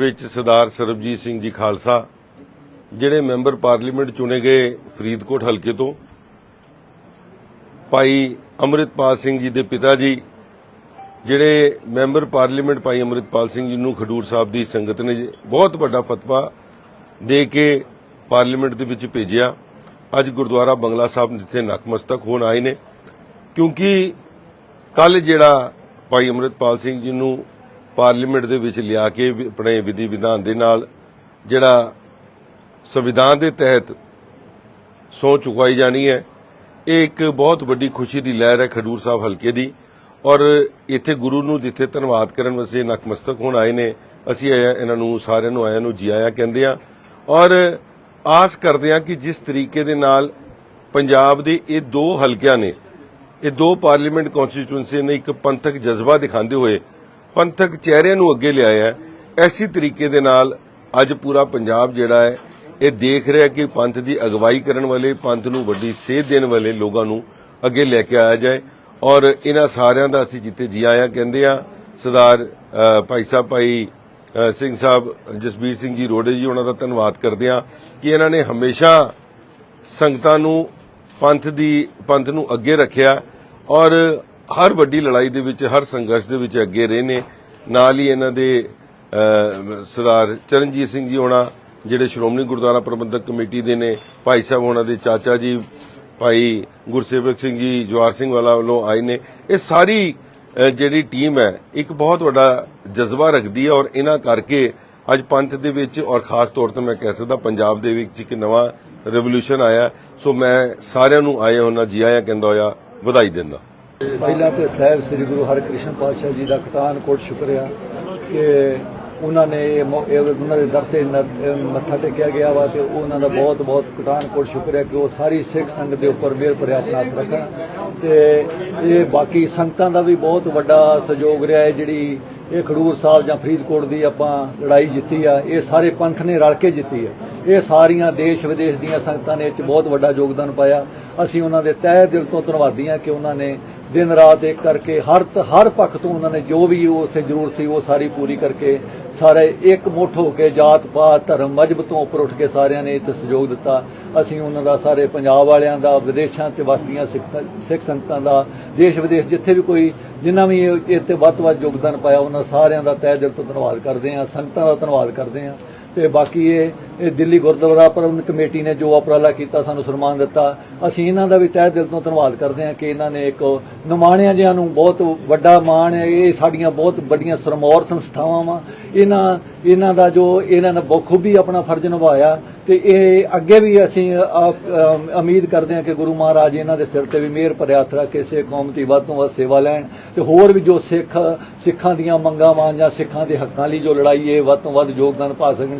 ਵਿੱਚ ਸਰਦਾਰ ਸਰਬਜੀਤ ਸਿੰਘ ਜੀ ਖਾਲਸਾ, ਜਿਹੜੇ member parliament ਚੁਣੇ ਗਏ ਫਰੀਦਕੋਟ ਹਲਕੇ ਤੋਂ, ਭਾਈ ਅੰਮ੍ਰਿਤਪਾਲ ਸਿੰਘ ਜੀ ਦੇ ਪਿਤਾ ਜੀ, ਜਿਹੜੇ ਮੈਂਬਰ ਪਾਰਲੀਮੈਂਟ ਭਾਈ ਅੰਮ੍ਰਿਤਪਾਲ ਸਿੰਘ ਜੀ ਨੂੰ ਖਡੂਰ ਸਾਹਿਬ ਦੀ ਸੰਗਤ ਨੇ ਬਹੁਤ ਵੱਡਾ ਫਤਵਾ ਦੇ ਕੇ ਪਾਰਲੀਮੈਂਟ ਦੇ ਵਿੱਚ ਭੇਜਿਆ। ਅੱਜ ਗੁਰਦੁਆਰਾ ਬੰਗਲਾ ਸਾਹਿਬ ਜਿੱਥੇ ਨਕਮਸਤਕ ਹੋਣ ਆਏ ਨੇ, ਕਿਉਂਕਿ ਕੱਲ ਜਿਹੜਾ ਭਾਈ ਅੰਮ੍ਰਿਤਪਾਲ ਸਿੰਘ ਜੀ ਨੂੰ ਪਾਰਲੀਮੈਂਟ ਦੇ ਵਿੱਚ ਲਿਆ ਕੇ ਵੀ ਆਪਣੇ ਵਿਧੀ ਵਿਧਾਨ ਦੇ ਨਾਲ ਜਿਹੜਾ ਸੰਵਿਧਾਨ ਦੇ ਤਹਿਤ ਸਹੁੰ ਚੁਕਾਈ ਜਾਣੀ ਹੈ, ਇਹ ਇੱਕ ਬਹੁਤ ਵੱਡੀ ਖੁਸ਼ੀ ਦੀ ਲਹਿਰ ਹੈ ਖਡੂਰ ਸਾਹਿਬ ਹਲਕੇ ਦੀ। ਔਰ ਇੱਥੇ ਗੁਰੂ ਨੂੰ ਜਿੱਥੇ ਧੰਨਵਾਦ ਕਰਨ ਵਾਸਤੇ ਨਕਮਸਤਕ ਹੋਣ ਆਏ ਨੇ, ਅਸੀਂ ਇਹ- ਇਹਨਾਂ ਨੂੰ ਸਾਰਿਆਂ ਨੂੰ, ਆਇਆਂ ਨੂੰ ਜੀ ਆਇਆਂ ਕਹਿੰਦੇ ਆ ਔਰ ਆਸ ਕਰਦੇ ਆ ਕਿ ਜਿਸ ਤਰੀਕੇ ਦੇ ਨਾਲ ਪੰਜਾਬ ਦੇ ਇਹ ਦੋ ਹਲਕਿਆਂ ਨੇ, ਇਹ ਦੋ ਪਾਰਲੀਮੈਂਟ ਕਨਸਟੀਚੁਐਂਸੀ ਨੇ ਇੱਕ ਪੰਥਕ ਜਜ਼ਬਾ ਦਿਖਾਉਂਦੇ ਹੋਏ ਪੰਥਕ ਚਿਹਰਿਆਂ ਨੂੰ ਅੱਗੇ ਲਿਆਇਆ ਹੈ। ਐਸੀ ਤਰੀਕੇ ਦੇ ਨਾਲ ਅੱਜ ਪੂਰਾ ਪੰਜਾਬ ਜਿਹੜਾ ਹੈ, ਇਹ ਦੇਖ ਰਿਹਾ ਕਿ ਪੰਥ ਦੀ ਅਗਵਾਈ ਕਰਨ ਵਾਲੇ, ਪੰਥ ਨੂੰ ਵੱਡੀ ਸੇਧ ਦੇਣ ਵਾਲੇ ਲੋਕਾਂ ਨੂੰ ਅੱਗੇ ਲੈ ਕੇ ਆਇਆ ਜਾਏ। ਔਰ ਇਹਨਾਂ ਸਾਰਿਆਂ ਦਾ ਅਸੀਂ ਜਿੱਤੇ ਜੀ ਆਇਆ ਕਹਿੰਦੇ ਆ ਸਰਦਾਰ ਭਾਈ ਸਾਹਿਬ, ਭਾਈ ਸਿੰਘ ਸਾਹਿਬ, ਜਸਬੀਰ ਸਿੰਘ ਜੀ ਰੋੜੇ ਜੀ, ਉਹਨਾਂ ਦਾ ਧੰਨਵਾਦ ਕਰਦੇ ਆ ਕਿ ਇਹਨਾਂ ਨੇ ਹਮੇਸ਼ਾ ਸੰਗਤਾਂ ਨੂੰ, ਪੰਥ ਦੀ, ਪੰਥ ਨੂੰ ਅੱਗੇ ਰੱਖਿਆ। ਔਰ ਹਰ ਵੱਡੀ ਲੜਾਈ ਦੇ ਵਿੱਚ, ਹਰ ਸੰਘਰਸ਼ ਦੇ ਵਿੱਚ ਅੱਗੇ ਰਹੇ ਨੇ। ਨਾਲ ਹੀ ਇਹਨਾਂ ਦੇ ਸਰਦਾਰ ਚਰਨਜੀਤ ਸਿੰਘ ਜੀ ਹੋਣਾ, ਜਿਹੜੇ ਸ਼੍ਰੋਮਣੀ ਗੁਰਦੁਆਰਾ ਪ੍ਰਬੰਧਕ ਕਮੇਟੀ ਦੇ ਨੇ, ਭਾਈ ਸਾਹਿਬ ਹੋਣਾ ਦੇ ਚਾਚਾ ਜੀ, ਭਾਈ ਗੁਰਸੇਵਕ ਸਿੰਘ ਜੀ ਜਵਾਰ ਸਿੰਘ ਵਾਲਾ ਵੱਲੋਂ ਆਏ ਨੇ। ਇਹ ਸਾਰੀ ਜਿਹੜੀ ਟੀਮ ਹੈ, ਇੱਕ ਬਹੁਤ ਵੱਡਾ ਜਜ਼ਬਾ ਰੱਖਦੀ ਹੈ ਔਰ ਇਹਨਾਂ ਕਰਕੇ ਅੱਜ ਪੰਥ ਦੇ ਵਿੱਚ ਔਰ ਖਾਸ ਤੌਰ ਤੇ ਮੈਂ ਕਹਿ ਸਕਦਾ ਪੰਜਾਬ ਦੇ ਵਿੱਚ ਇੱਕ ਨਵਾਂ ਰੈਵੋਲੂਸ਼ਨ ਆਇਆ। ਸੋ ਮੈਂ ਸਾਰਿਆਂ ਨੂੰ ਆਏ ਹੋਣਾ ਜੀ ਆਇਆਂ ਕਹਿੰਦਾ ਹੋਇਆ, ਵਧਾਈ ਦਿੰਦਾ। ਪਹਿਲਾਂ ਤੇ ਸਾਹਿਬ ਸ੍ਰੀ ਗੁਰੂ ਹਰਿਕ੍ਰਿਸ਼ਨ ਪਾਤਸ਼ਾਹ ਜੀ ਦਾ ਕਟਾਨਕੋਟ ਸ਼ੁਕਰੀਆ ਕਿ ਉਹਨਾਂ ਨੇ ਇਹ ਉਹਨਾਂ ਦੇ ਦਰ ਤੇ ਮੱਥਾ ਟੇਕਿਆ ਗਿਆ ਵਾ ਤੇ ਉਹਨਾਂ ਦਾ ਬਹੁਤ ਬਹੁਤ ਕਟਾਨਕੋਟ ਸ਼ੁਕਰੀਆ ਕਿ ਉਹ ਸਾਰੀ ਸਿੱਖ ਸੰਗਤ ਦੇ ਉੱਪਰ ਮਿਹਰ ਭਰਿਆ ਆਪਣਾ ਹੱਥ ਰੱਖਣ ਤੇ ਇਹ ਬਾਕੀ ਸੰਗਤਾਂ ਦਾ ਵੀ ਬਹੁਤ ਵੱਡਾ ਸਹਿਯੋਗ ਰਿਹਾ ਹੈ ਜਿਹੜੀ ਇਹ ਖਡੂਰ ਸਾਹਿਬ ਜਾਂ ਫਰੀਦਕੋਟ ਦੀ ਆਪਾਂ ਲੜਾਈ ਜਿੱਤੀ ਆ, ਇਹ ਸਾਰੇ ਪੰਥ ਨੇ ਰਲ ਕੇ ਜਿੱਤੀ ਆ। ਇਹ ਸਾਰੀਆਂ ਦੇਸ਼ ਵਿਦੇਸ਼ ਦੀਆਂ ਸੰਗਤਾਂ ਨੇ ਇਹ 'ਚ ਬਹੁਤ ਵੱਡਾ ਯੋਗਦਾਨ ਪਾਇਆ। ਅਸੀਂ ਉਹਨਾਂ ਦੇ ਤਹਿ ਦਿਲ ਤੋਂ ਧੰਨਵਾਦੀ ਹਾਂ ਕਿ ਉਹਨਾਂ ਨੇ ਦਿਨ ਰਾਤ ਇੱਕ ਕਰਕੇ ਹਰ ਤ- ਹਰ ਪੱਖ ਤੋਂ ਉਹਨਾਂ ਨੇ ਜੋ ਵੀ ਉੱਥੇ ਜ਼ਰੂਰਤ ਸੀ, ਉਹ ਸਾਰੀ ਪੂਰੀ ਕਰਕੇ ਸਾਰੇ ਇੱਕ ਮੁੱਠ ਹੋ ਕੇ ਜਾਤ ਪਾਤ, ਧਰਮ ਮਜਬ ਤੋਂ ਉੱਪਰ ਉੱਠ ਕੇ ਸਾਰਿਆਂ ਨੇ ਇੱਥੇ ਸਹਿਯੋਗ ਦਿੱਤਾ। ਅਸੀਂ ਉਹਨਾਂ ਦਾ ਸਾਰੇ ਪੰਜਾਬ ਵਾਲਿਆਂ ਦਾ, ਵਿਦੇਸ਼ਾਂ 'ਚ ਵਸਦੀਆਂ ਸਿੱਖ ਸਿੱਖ ਸੰਗਤਾਂ ਦਾ, ਦੇਸ਼ ਵਿਦੇਸ਼ ਜਿੱਥੇ ਵੀ ਕੋਈ ਜਿੰਨਾ ਵੀ ਇਹ- ਇੱਥੇ ਵੱਧ ਤੋਂ ਵੱਧ ਯੋਗਦਾਨ ਪਾਇਆ, ਉਹਨਾਂ ਸਾਰਿਆਂ ਦਾ ਤਹਿ ਦਿਲ ਤੋਂ ਧੰਨਵਾਦ ਕਰਦੇ ਹਾਂ, ਸੰਗਤਾਂ ਦਾ ਧੰਨਵਾਦ ਕਰਦੇ ਹਾਂ। ਤੇ ਬਾਕੀ ਇਹ ਇਹ ਦਿੱਲੀ ਗੁਰਦੁਆਰਾ ਪ੍ਰਬੰਧਕ ਕਮੇਟੀ ਨੇ ਜੋ ਉਪਰਾਲਾ ਕੀਤਾ, ਸਾਨੂੰ ਸਨਮਾਨ ਦਿੱਤਾ। ਅਸੀਂ ਇਹਨਾਂ ਦਾ ਵੀ ਤਹਿ ਦਿਲ ਤੋਂ ਧੰਨਵਾਦ ਕਰਦੇ ਹਾਂ ਕਿ ਇਹਨਾਂ ਨੇ ਇੱਕ ਨਮਾਣਿਆਂ ਜਿਹਾਂ ਨੂੰ ਬਹੁਤ ਵੱਡਾ ਮਾਣ ਹੈ। ਇਹ ਸਾਡੀਆਂ ਬਹੁਤ ਵੱਡੀਆਂ ਸਰਮੌਰ ਸੰਸਥਾਵਾਂ ਵਾ। ਇਹਨਾਂ ਇਹਨਾਂ ਦਾ ਜੋ ਇਹਨਾਂ ਨੇ ਬਖੂਬੀ ਆਪਣਾ ਫਰਜ਼ ਨਿਭਾਇਆ ਤੇ ਇਹ ਅੱਗੇ ਵੀ ਅਸੀਂ ਉਮੀਦ ਕਰਦੇ ਹਾਂ ਕਿ ਗੁਰੂ ਮਹਾਰਾਜ ਇਹਨਾਂ ਦੇ ਸਿਰ ਤੇ ਵੀ ਮਿਹਰ ਭਰਿਆ ਹੱਥ ਰੱਖ ਕੇ ਕੌਮ ਦੀ ਵੱਧ ਤੋਂ ਵੱਧ ਸੇਵਾ ਲੈਣ ਤੇ ਹੋਰ ਵੀ ਜੋ ਸਿੱਖ, ਸਿੱਖਾਂ ਦੀਆਂ ਮੰਗਾਂ ਵਾਂ ਜਾਂ ਸਿੱਖਾਂ ਦੇ ਹੱਕਾਂ ਲਈ ਜੋ ਲੜਾਈ ਹੈ ਵੱਧ ਤੋਂ ਵੱਧ ਯੋਗਦਾਨ ਪਾ ਸਕਣ।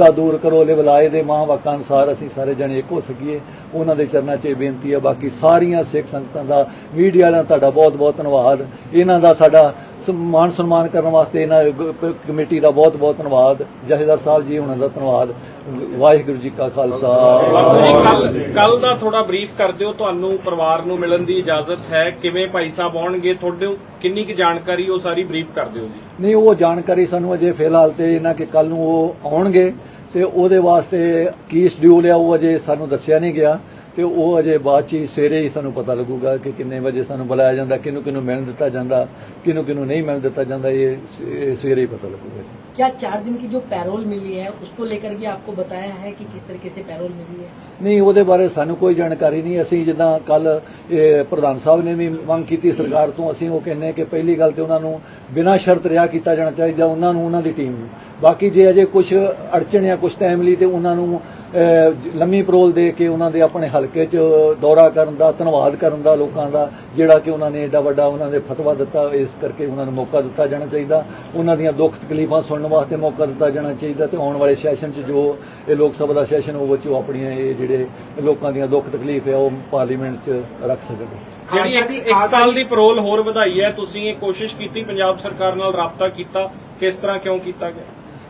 ਦਿਬਦਾ ਦੂਰ ਕਰੋ ਲਿਵਲਾਏ ਦੇ ਮਾਂ ਵਾਕਾਂ ਅਨੁਸਾਰ ਅਸੀਂ ਸਾਰੇ ਜਣੇ ਇੱਕ ਹੋ ਸਕੀਏ। ਉਹਨਾਂ ਦੇ ਚਰਨਾਂ 'ਚ ਇਹ ਬੇਨਤੀ ਹੈ, ਬਾਕੀ ਸਾਰੀਆਂ ਸਿੱਖ ਸੰਗਤਾਂ ਦਾ, ਮੀਡੀਆ ਦਾ ਤੁਹਾਡਾ ਬਹੁਤ ਬਹੁਤ ਧੰਨਵਾਦ। ਇਹਨਾਂ ਦਾ ਸਾਡਾ ਮਾਨ ਸਨਮਾਨ ਕਰਨ ਵਾਸਤੇ ਇਹਨਾਂ ਕਮੇਟੀ ਦਾ ਬਹੁਤ ਬਹੁਤ ਧੰਨਵਾਦ। ਜਥੇਦਾਰ ਸਾਹਿਬ ਜੀ ਉਹਨਾਂ ਦਾ ਧੰਨਵਾਦ। ਵਾਹਿਗੁਰੂ ਜੀ ਕਾ ਖਾਲਸਾ। ਕੱਲ ਦਾ ਥੋੜਾ ਬਰੀਫ ਕਰ ਦਿਓ। ਤੁਹਾਨੂੰ ਪਰਿਵਾਰ ਨੂੰ ਮਿਲਣ ਦੀ ਇਜਾਜ਼ਤ ਹੈ। ਕਿਵੇਂ ਭਾਈ ਸਾਹਿਬ ਆਉਣਗੇ ਤੁਹਾਡੇ ਕਿੰਨੀ ਕੁ ਜਾਣਕਾਰੀ ਉਹ ਸਾਰੀ ਬਰੀਫ ਕਰ ਦਿਓ ਜੀ। ਨਹੀਂ ਉਹ ਜਾਣਕਾਰੀ ਸਾਨੂੰ ਅਜੇ ਫਿਲਹਾਲ ਤੇ ਇਹਨਾਂ ਕਿ ਕੱਲ ਨੂੰ ਉਹ ਆਉਣਗੇ ਤੇ ਉਹਦੇ ਵਾਸਤੇ ਕੀ ਸ਼ਡਿਊਲ ਆ ਉਹ ਅਜੇ ਸਾਨੂੰ ਦੱਸਿਆ ਨਹੀਂ ਗਿਆ। ਤੇ ਉਹ ਅਜੇ ਬਾਅਦ ਚ ਹੀ ਸਵੇਰੇ ਹੀ ਸਾਨੂੰ ਪਤਾ ਲੱਗੂਗਾ ਕਿ ਕਿੰਨੇ ਵਜੇ ਸਾਨੂੰ ਬੁਲਾਇਆ ਜਾਂਦਾ ਕਿਹਨੂੰ ਕਿਹਨੂੰ ਮਿਲਣ ਦਿੱਤਾ ਜਾਂਦਾ ਕਿਹਨੂੰ ਕਿਹਨੂੰ ਨਹੀਂ ਮਿਲਣ ਦਿੱਤਾ ਜਾਂਦਾ ਇਹ ਸ- ਇਹ ਸਵੇਰੇ ਹੀ ਪਤਾ ਲੱਗੂਗਾ ਜੀ क्या चार दिन की जो पैरोल मिली है उसको लेकर भी आपको बताया है कि किस तरीके से पैरोल मिली है ਨਹੀਂ ਉਹਦੇ ਬਾਰੇ ਸਾਨੂੰ ਕੋਈ ਜਾਣਕਾਰੀ ਨਹੀਂ ਅਸੀਂ ਜਿੱਦਾਂ ਕੱਲ ਪ੍ਰਧਾਨ ਸਾਹਿਬ ਨੇ ਵੀ ਮੰਗ ਕੀਤੀ ਸਰਕਾਰ ਤੋਂ ਅਸੀਂ ਉਹ ਕਹਿੰਨੇ ਕਿ ਪਹਿਲੀ ਗੱਲ ਤੇ ਉਹਨਾਂ ਨੂੰ ਬਿਨਾਂ ਸ਼ਰਤ ਰਿਹਾ ਕੀਤਾ ਜਾਣਾ ਚਾਹੀਦਾ ਉਹਨਾਂ ਨੂੰ ਉਹਨਾਂ ਦੀ ਟੀਮ ਨੂੰ ਬਾਕੀ ਜੇ ਅਜੇ ਕੁਝ ਅੜਚਣ ਜਾਂ ਕੁਝ ਟਾਈਮ ਲਈ ਤੇ ਉਹਨਾਂ ਨੂੰ ਲੰਮੀ ਪਰੋਲ ਦੇ ਕੇ ਉਹਨਾਂ ਦੇ ਆਪਣੇ ਹਲਕੇ 'ਚ ਦੌਰਾ ਕਰਨ ਦਾ ਧੰਨਵਾਦ ਕਰਨ ਦਾ ਲੋਕਾਂ ਦਾ ਜਿਹੜਾ ਕਿ ਉਹਨਾਂ ਨੇ ਏਡਾ ਵੱਡਾ ਉਹਨਾਂ ਦੇ ਫਤਵਾ ਦਿੱਤਾ ਇਸ ਕਰਕੇ ਉਹਨਾਂ ਨੂੰ ਮੌਕਾ ਦਿੱਤਾ ਜਾਣਾ ਚਾਹੀਦਾ। ਉਹਨਾਂ ਦੀਆਂ ਦੁੱਖ ਤਕਲੀਫਾਂ ਸੁਣਨ ਵਾਸਤੇ ਮੌਕਾ ਦਿੱਤਾ ਜਾਣਾ ਚਾਹੀਦਾ ਤੇ ਆਉਣ ਵਾਲੇ ਸੈਸ਼ਨ 'ਚ ਜੋ ਇਹ ਲੋਕ ਸਭਾ ਦਾ ਸੈਸ਼ਨ ਉਹ ਵਿੱਚ ਆਪਣੀਆਂ ਇਹ ਜਿਹੜੇ ਲੋਕਾਂ ਦੀਆਂ ਦੁੱਖ ਤਕਲੀਫ ਹੈ ਉਹ ਪਾਰਲੀਮੈਂਟ 'ਚ ਰੱਖ ਸਕਣ। ਜਿਹੜੀ ਇੱਕ, ਇੱਕ ਸਾਲ ਦੀ ਪਰੋਲ ਹੋਰ ਵਧਾਈ ਹੈ ਤੁਸੀਂ ਇਹ ਕੋਸ਼ਿਸ਼ ਕੀਤੀ ਪੰਜਾਬ ਸਰਕਾਰ ਨਾਲ ਰਾਬਤਾ ਕੀਤਾ ਕਿਸ ਤਰ੍ਹਾਂ ਕਿਉਂ ਕੀਤਾ ਗਿਆ?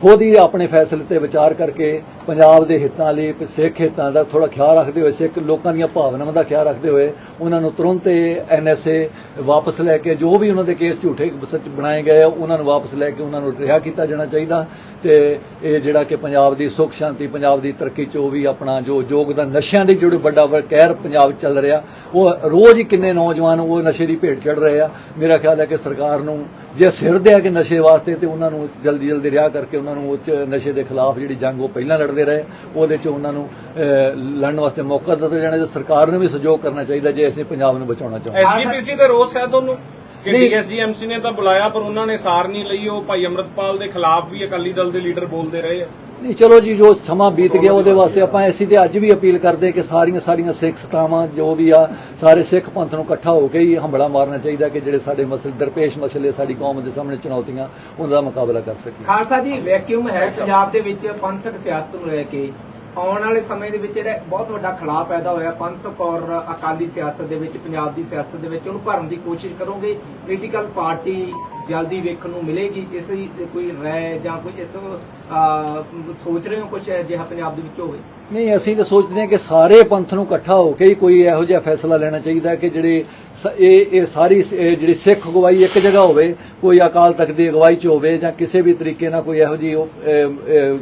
ਖੁਦ ਹੀ ਆਪਣੇ ਫੈਸਲੇ ਤੇ ਵਿਚਾਰ ਕਰਕੇ ਪੰਜਾਬ ਦੇ ਹਿੱਤਾਂ ਲਈ ਸਿੱਖ ਹਿੱਤਾਂ ਦਾ ਥੋੜਾ ਖਿਆਲ ਰੱਖਦੇ ਹੋਏ, ਸਿੱਖ ਲੋਕਾਂ ਦੀਆਂ ਭਾਵਨਾਵਾਂ ਦਾ ਖਿਆਲ ਰੱਖਦੇ ਹੋਏ ਉਹਨਾਂ ਨੂੰ ਤੁਰੰਤ ਐਨਐਸਏ ਵਾਪਸ ਲੈ ਕੇ ਜੋ ਵੀ ਉਹਨਾਂ ਦੇ ਕੇਸ ਝੂਠੇ ਸੱਚ ਬਣਾਏ ਗਏ ਆ, ਉਹਨਾਂ ਨੂੰ ਵਾਪਸ ਲੈ ਕੇ ਉਹਨਾਂ ਨੂੰ ਰਿਹਾ ਕੀਤਾ ਜਾਣਾ ਚਾਹੀਦਾ। ਤੇ ਇਹ ਜਿਹੜਾ ਕਿ ਪੰਜਾਬ ਦੀ ਸੁੱਖ ਸ਼ਾਂਤੀ, ਪੰਜਾਬ ਦੀ ਤਰੱਕੀ ਚ ਉਹ ਵੀ ਆਪਣਾ ਜੋ ਯੋਗਦਾਨ, ਨਸ਼ਿਆਂ ਦੀ ਜਿਹੜੀ ਵੱਡਾ ਕਹਿਰ ਪੰਜਾਬ ਚੱਲ ਰਿਹਾ, ਉਹ ਰੋਜ਼ ਹੀ ਕਿੰਨੇ ਨੌਜਵਾਨ ਉਹ ਨਸ਼ੇ ਦੀ ਭੇਟ ਚੜ ਰਹੇ ਆ। ਮੇਰਾ ਖਿਆਲ ਹੈ ਕਿ ਸਰਕਾਰ ਨੂੰ ਜੇ ਸਿਰ ਦੇ ਆ ਕਿ ਨਸ਼ੇ ਵਾਸਤੇ ਤੇ ਉਹਨਾਂ ਨੂੰ ਜਲਦੀ ਜਲਦੀ ਰਿਹਾ ਕਰਕੇ ਉਹਨਾਂ ਨੂੰ ਉਸ ਨਸ਼ੇ ਦੇ ਖਿਲਾਫ ਜਿਹੜੀ ਜੰਗ ਉਹ ਪਹਿਲਾਂ ਲੜਦੇ ਰਹੇ ਉਹਦੇ 'ਚ ਉਹਨਾਂ ਨੂੰ ਲੜਨ ਵਾਸਤੇ ਮੌਕਾ ਦਿੱਤਾ ਜਾਣਾ ਤੇ ਸਰਕਾਰ ਨੂੰ ਵੀ ਸਹਿਯੋਗ ਕਰਨਾ ਚਾਹੀਦਾ ਜੇ ਅਸੀਂ ਪੰਜਾਬ ਨੂੰ ਬਚਾਉਣਾ ਚਾਹੁੰਦੇ ਹਾਂ। ਐਸਜੀਪੀਸੀ ਦੇ ਰੋਸ ਹੈ ਤੁਹਾਨੂੰ। ਡੀਐਸਜੀਐਮਸੀ ਨੇ ਤਾਂ ਬੁਲਾਇਆ ਪਰ ਉਹਨਾਂ ਨੇ ਸਾਰ ਨਹੀਂ ਲਈ ਉਹ ਭਾਈ ਅਮਰਤਪਾਲ ਦੇ ਖਿਲਾਫ ਵੀ ਅਕਾਲੀ ਦਲ ਦੇ ਲੀਡਰ ਬੋਲਦੇ ਰਹੇ ਆ। ਨਹੀਂ, ਚਲੋ ਜੀ, ਜੋ ਸਮਾਂ ਬੀਤ ਗਿਆ ਉਹਦੇ ਵਾਸਤੇ ਆਪਾਂ ਐਸੀ ਤੇ ਅੱਜ ਵੀ ਅਪੀਲ ਕਰਦੇ ਕਿ ਸਾਰੀਆਂ ਸਾਡੀਆਂ ਸਿੱਖ ਸਤਾਵਾਂ ਜੋ ਵੀ ਆ, ਸਾਰੇ ਸਿੱਖ ਪੰਥ ਨੂੰ ਇਕੱਠਾ ਹੋ ਕੇ ਹੀ ਹੰਬਲਾ ਮਾਰਨਾ ਚਾਹੀਦਾ ਕਿ ਜਿਹੜੇ ਸਾਡੇ ਮਸਲੇ, ਦਰਪੇਸ਼ ਮਸਲੇ ਸਾਡੀ ਕੌਮ ਦੇ ਸਾਹਮਣੇ ਚੁਣੌਤੀਆਂ ਉਹਨਾਂ ਦਾ ਮੁਕਾਬਲਾ ਕਰ ਸਕੀਏ। ਖਾਲਸਾ ਜੀ ਵੈਕਿਊਮ ਹੈ ਪੰਜਾਬ ਦੇ ਵਿੱਚ ਪੰਥਕ ਸਿਆਸਤ ਨੂੰ ਲੈ ਕੇ। ਆਉਣ ਵਾਲੇ ਸਮੇਂ ਦੇ ਵਿੱਚ ਜਿਹੜਾ ਬਹੁਤ ਵੱਡਾ ਖੜਾ ਪੈਦਾ ਹੋਇਆ ਪੰਥਕ ਔਰ ਅਕਾਲੀ ਸਿਆਸਤ ਦੇ ਵਿੱਚ, ਪੰਜਾਬ ਦੀ ਸਿਆਸਤ ਦੇ ਵਿੱਚ, ਉਹਨੂੰ ਭਰਨ ਦੀ ਕੋਸ਼ਿਸ਼ ਕਰੋਗੇ? ਪੋਲੀਟੀਕਲ ਪਾਰਟੀ ਜਲਦੀ ਵੇਖਣ ਨੂੰ ਮਿਲੇਗੀ, ਇਸ ਦੀ ਕੋਈ ਰਾਏ ਜਾਂ ਕੋਈ ਇਸ ਸੋਚ ਰਹੇ ਹੋ ਕੁਝ ਅਜਿਹਾ ਪੰਜਾਬ ਦੇ ਵਿੱਚ ਹੋਵੇ ਨਹੀਂ, ਅਸੀਂ ਤਾਂ ਸੋਚਦੇ ਹਾਂ ਕਿ ਸਾਰੇ ਪੰਥ ਨੂੰ ਇਕੱਠਾ ਹੋ ਕੇ ਹੀ ਕੋਈ ਇਹੋ ਜਿਹਾ ਫੈਸਲਾ ਲੈਣਾ ਚਾਹੀਦਾ ਕਿ ਜਿਹੜੇ ਇਹ ਇਹ ਸਾਰੀ ਜਿਹੜੀ ਸਿੱਖ ਅਗਵਾਈ ਇੱਕ ਜਗ੍ਹਾ ਹੋਵੇ, ਕੋਈ ਅਕਾਲ ਤਖਤ ਦੀ ਅਗਵਾਈ ਚ ਹੋਵੇ ਜਾਂ ਕਿਸੇ ਵੀ ਤਰੀਕੇ ਨਾਲ ਕੋਈ ਇਹੋ ਜਿਹੀ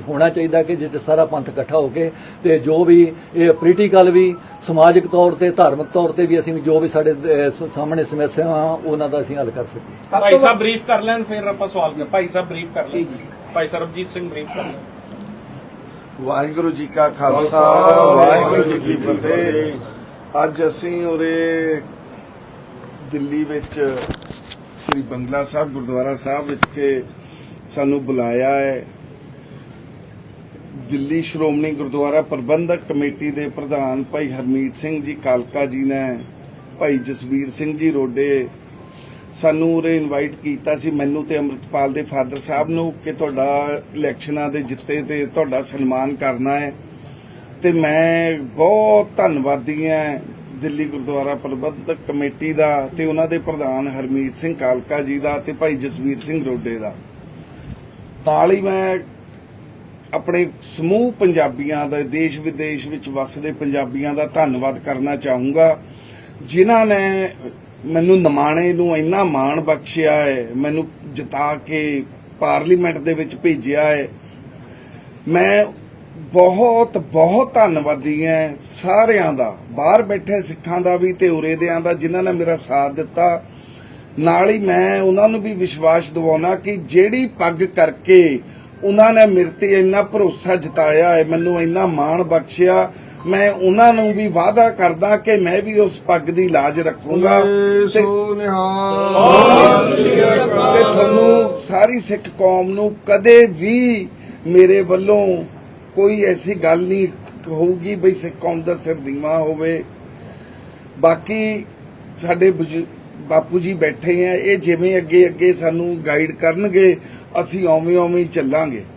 ਹੋਣਾ ਚਾਹੀਦਾ ਕਿ ਜਿਸ 'ਚ ਸਾਰਾ ਪੰਥ ਇਕੱਠਾ ਹੋ ਕੇ ਤੇ ਜੋ ਵੀ ਇਹ ਪੋਲੀਟੀਕਲ ਵੀ ਸਮਾਜਿਕ ਤੌਰ ਤੇ ਧਾਰਮਿਕ ਤੌਰ ਤੇ ਵੀ ਅਸੀਂ ਜੋ ਵੀ ਸਾਡੇ ਅਹ, ਸ- ਸਾਹਮਣੇ ਸਮੱਸਿਆਵਾਂ ਉਹਨਾਂ ਦਾ ਅਸੀਂ ਹੱਲ ਕਰ ਸਕੀਏ। ਭਾਈ ਸਾਹਿਬ ਬਰੀਫ ਕਰ ਲੈਣ ਫਿਰ ਆਪਾਂ ਸਵਾਲ ਕਰ ਭਾਈ ਸਾਹਿਬ ਬਰੀਫ ਕਰ ਲੈਣ। ਭਾਈ ਸਰਬਜੀਤ ਸਿੰਘ ਬਰੀਫ ਕਰ ਲੈਣ। ਵਾਹਿਗੁਰੂ ਜੀ ਕਾ ਖਾਲਸਾ ਵਾਹਿਗੁਰੂ ਜੀ ਕੀ ਫਤਿਹ। ਅੱਜ ਅਸੀਂ ਉਰੇ ਦਿੱਲੀ ਵਿੱਚ ਸ੍ਰੀ ਬੰਗਲਾ ਸਾਹਿਬ ਗੁਰਦੁਆਰਾ ਸਾਹਿਬ ਵਿੱਚ ਕੇ ਸਾਨੂੰ ਬੁਲਾਇਆ ਹੈ। ਦਿੱਲੀ ਸ਼੍ਰੋਮਣੀ ਗੁਰਦੁਆਰਾ ਪ੍ਰਬੰਧਕ ਕਮੇਟੀ ਦੇ ਪ੍ਰਧਾਨ ਭਾਈ ਹਰਮੀਤ ਸਿੰਘ ਜੀ ਕਾਲਕਾ ਜੀ ਨੇ, ਭਾਈ ਜਸਵੀਰ ਸਿੰਘ ਜੀ ਰੋਡੇ ਸਾਨੂੰ ਉਰੇ ਇਨਵਾਈਟ ਕੀਤਾ ਸੀ। ਮੈਨੂੰ ਤੇ ਅੰਮ੍ਰਿਤਪਾਲ ਦੇ ਫਾਦਰ ਸਾਹਿਬ ਨੂੰ ਕਿ ਤੁਹਾਡਾ ਇਲੈਕਸ਼ਨਾਂ ਦੇ ਜਿੱਤੇ ਤੇ ਤੁਹਾਡਾ ਸਨਮਾਨ ਕਰਨਾ ਹੈ। ਤੇ ਮੈਂ ਬਹੁਤ ਧੰਨਵਾਦੀ ਹਾਂ ਦਿੱਲੀ ਗੁਰਦੁਆਰਾ ਪ੍ਰਬੰਧਕ ਕਮੇਟੀ ਦਾ ਤੇ ਉਹਨਾਂ ਦੇ ਪ੍ਰਧਾਨ ਹਰਮੀਤ ਸਿੰਘ ਕਾਲਕਾ ਜੀ ਦਾ ਤੇ ਭਾਈ ਜਸਵੀਰ ਸਿੰਘ ਰੋਡੇ ਦਾ। ਨਾਲ ਹੀ ਮੈਂ ਆਪਣੇ ਸਮੂਹ ਪੰਜਾਬੀਆਂ ਦਾ ਦੇਸ਼ ਵਿਦੇਸ਼ ਵਿੱਚ ਵੱਸਦੇ ਪੰਜਾਬੀਆਂ ਦਾ ਧੰਨਵਾਦ ਕਰਨਾ ਚਾਹੂੰਗਾ। ਜਿਨ੍ਹਾਂ ਨੇ ਮੈਨੂੰ ਨਮਾਣੇ ਨੂੰ ਇੰਨਾ ਮਾਣ ਬਖਸ਼ਿਆ ਹੈ, ਮੈਨੂੰ ਜਿਤਾ ਕੇ ਪਾਰਲੀਮੈਂਟ ਦੇ ਵਿੱਚ ਭੇਜਿਆ ਹੈ। ਮੈਂ ਬਹੁਤ ਬਹੁਤ ਧੰਨਵਾਦੀ ਹਾਂ ਸਾਰਿਆਂ ਦਾ, ਬਾਹਰ ਬੈਠੇ ਸਿੱਖਾਂ ਦਾ ਵੀ ਤੇ ਉਰੇ ਦਿਆਂ ਦਾ, ਜਿਨ੍ਹਾਂ ਨੇ ਮੇਰਾ ਸਾਥ ਦਿੱਤਾ। ਨਾਲ ਹੀ ਮੈਂ ਉਹਨਾਂ ਨੂੰ ਵੀ ਵਿਸ਼ਵਾਸ ਦਿਵਾਉਣਾ ਕਿ ਜਿਹੜੀ ਪੱਗ ਕਰਕੇ ਉਹਨਾਂ ਨੇ ਮੇਰੇ ਤੇ ਇੰਨਾ ਭਰੋਸਾ ਜਤਾਇਆ ਹੈ ਮੈਨੂੰ ਇੰਨਾ ਮਾਣ ਬਖਸ਼ਿਆ। ਮੈਂ ਉਹਨਾਂ ਨੂੰ ਵੀ ਵਾਅਦਾ ਕਰਦਾ ਕਿ ਮੈਂ ਵੀ ਉਸ ਪੱਗ ਦੀ ਲਾਜ ਰੱਖੂੰਗਾ। ਤੇ ਤੇ ਤੁਹਾਨੂੰ ਸਾਰੀ ਸਿੱਖ ਕੌਮ ਨੂੰ ਕਦੇ ਵੀ ਮੇਰੇ ਵੱਲੋਂ ਕੋਈ ਐਸੀ ਗੱਲ ਨਹੀਂ ਹੋਊਗੀ ਬਈ ਸਿੱਖ ਕੌਮ ਦਾ ਸਿਰ ਦੀਵਾ ਹੋਵੇ। ਬਾਕੀ ਸਾਡੇ ਬਾਪੂ ਜੀ ਬੈਠੇ ਆ ਇਹ ਜਿਵੇਂ ਅੱਗੇ ਅੱਗੇ ਸਾਨੂੰ ਗਾਈਡ ਕਰਨਗੇ ਅਸੀਂ ਓਵੇਂ ਓਵੇਂ ਹੀ ਚੱਲਾਂਗੇ।